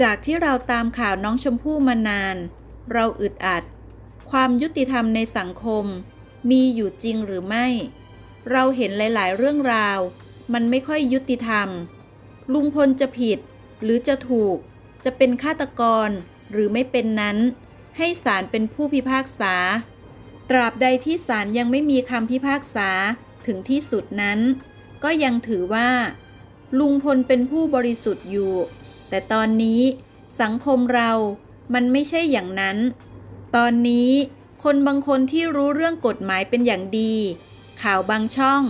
จากที่เราตามข่าวน้องชมพู่มานาน เราอึดอัด ความยุติธรรมในสังคม มีอยู่จริงหรือไม่ เราเห็นหลาย ๆ เรื่องราว มันไม่ค่อยยุติธรรม ลุงพลจะผิด หรือจะถูก จะเป็นฆาตกร หรือไม่เป็นนั้น ให้ศาลเป็นผู้พิพากษา ตราบใดที่ศาลยังไม่มีคำพิพากษาถึงที่สุดนั้น ก็ยังถือว่า ลุงพลเป็นผู้บริสุทธิ์อยู่ แต่ตอนนี้สังคมเรามันไม่ใช่อย่างนั้น ตอนนี้คนบางคนที่รู้เรื่องกฎหมายเป็นอย่างดี ข่าวบางช่อง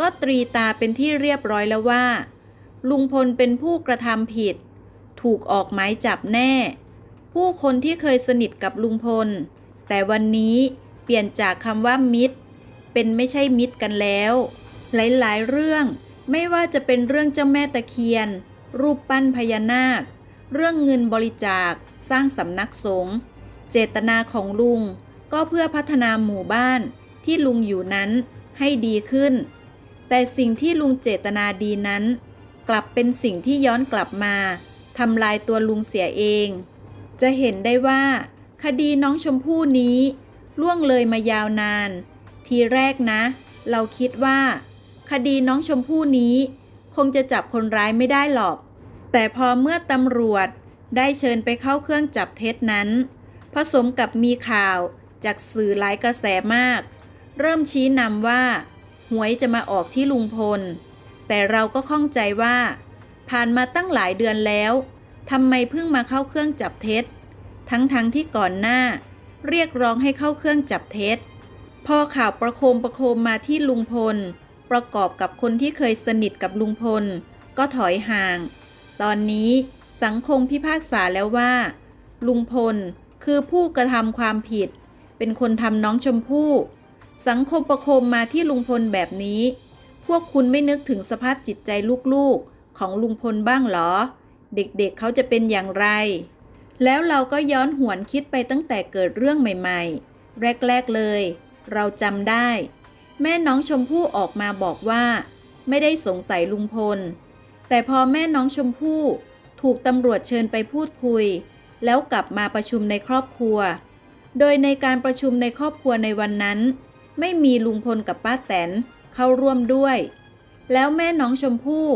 ก็ตรีตาเป็นที่เรียบร้อยแล้วว่า ลุงพลเป็นผู้กระทำผิด ถูกออกหมายจับแน่ ผู้คนที่เคยสนิทกับลุงพล แต่วันนี้เปลี่ยนจากคำว่ามิตร เป็นไม่ใช่มิตรกันแล้ว หลายๆ เรื่องไม่ว่าจะเป็นเรื่องเจ้าแม่ตะเคียน รูปปั้นพญานาค เรื่องเงินบริจาค สร้างสำนักสงฆ์ เจตนาของลุงก็เพื่อพัฒนาหมู่บ้านที่ลุงอยู่นั้นให้ดีขึ้น แต่สิ่งที่ลุงเจตนาดีนั้น กลับเป็นสิ่งที่ย้อนกลับมาทำลายตัวลุงเสียเอง จะเห็นได้ว่า คดีน้องชมพู่นี้ ล่วงเลยมายาวนาน ทีแรกนะ เราคิดว่า คดีน้องชมพู่นี้ คงจะจับคนร้ายไม่ได้หรอก แต่พอเมื่อตำรวจได้เชิญไปเข้าเครื่องจับเท็จนั้น ผสมกับมีข่าวจากสื่อหลายกระแสมาก เริ่มชี้นำว่า หวยจะมาออกที่ลุงพล แต่เราก็ข้องใจว่า ผ่านมาตั้งหลายเดือนแล้วทำไมเพิ่งมาเข้าเครื่องจับเท็จ ทั้งๆทที่ก่อนหน้า เรียกร้องให้เข้าเครื่องจับเท็จ พอข่าวประโคมประโคมมาที่ลุงพล ประกอบกับคนที่เคยสนิทกับลุงพล ก็ถอยห่าง ตอนนี้สังคมพิพากษาแล้วว่า ลุงพลคือผู้กระทำความผิด เป็นคนทำน้องชมพู่ สังคมประโคมมาที่ลุงพลแบบนี้ พวกคุณไม่นึกถึงสภาพจิตใจลูกๆของลุงพลบ้างหรอ เด็กๆเเขาจะเป็นอย่างไร แล้วเราก็ย้อนหวนคิดไปตั้งแต่เกิดเรื่องใหม่ ๆ แรก ๆเลย เราจำได้ แม่น้องชมพู่ออกมาบอกว่า ไม่ได้สงสัยลุงพล แต่พอแม่น้องชมพู่ถูกตำรวจเชิญไปพูดคุย แล้วกลับมาประชุมในครอบครัว โดยในการประชุมในครอบครัวในวันนั้น ไม่มีลุงพลกับป้าแตนเข้าร่วมด้วย แล้วแม่น้องชมพู่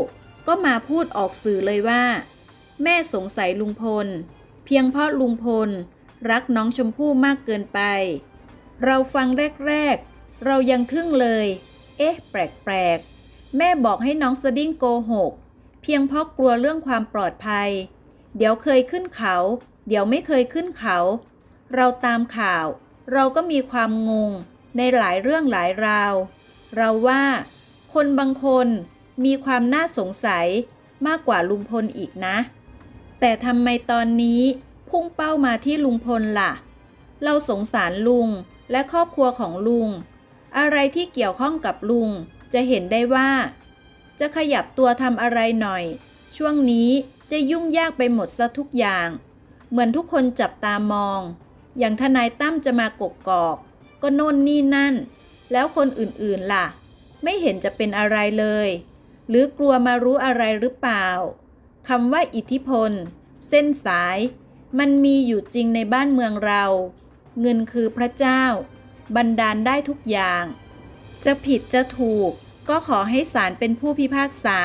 ก็มาพูดออกสื่อเลยว่า แม่สงสัยลุงพล เพียงเพราะลุงพล รักน้องชมพู่มากเกินไป เราฟังแรก ๆ เรายังทึ่งเลย เอ๊ะ แปลกๆ แม่บอกให้น้องสดิ้งโกหก เพียงเพราะกลัวเรื่องความปลอดภัย เดี๋ยวเคยขึ้นเขา เดี๋ยวไม่เคยขึ้นเขา เราตามข่าว เราก็มีความงง ในหลายเรื่องหลายราว เราว่า คนบางคนมีความน่าสงสัยมากกว่าลุงพลอีกนะ แต่ทำไมตอนนี้พุ่งเป้ามาที่ลุงพลล่ะ เราสงสารลุงและครอบครัวของลุง อะไรที่เกี่ยวข้องกับลุง จะเห็นได้ว่า จะขยับตัวทำอะไรหน่อย ช่วงนี้จะยุ่งยากไปหมดซะทุกอย่าง เหมือนทุกคนจับตามอง อย่างทนายตั้มจะมากกกอก ก็โน่นนี่นั่น แล้วคนอื่นๆล่ะ ไม่เห็นจะเป็นอะไรเลย หรือกลัวมารู้อะไรหรือเปล่าคำว่าอิทธิพล เส้นสาย มันมีอยู่จริงในบ้านเมืองเรา เงินคือพระเจ้า บันดาลได้ทุกอย่าง จะผิดจะถูกก็ขอให้ศาลเป็นผู้พิพากษา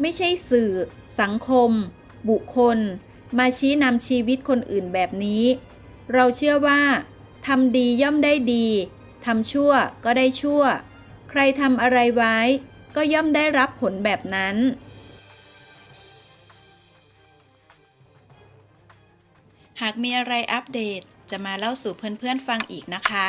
ไม่ใช่สื่อ สังคม บุคคล มาชี้นำชีวิตคนอื่นแบบนี้ เราเชื่อว่าทำดีย่อมได้ดีทำชั่วก็ได้ชั่ว ใครทำอะไรไว้ ก็ย่อมได้รับผลแบบนั้น หากมีอะไรอัปเดตจะมาเล่าสู่เพื่อนๆฟังอีกนะคะ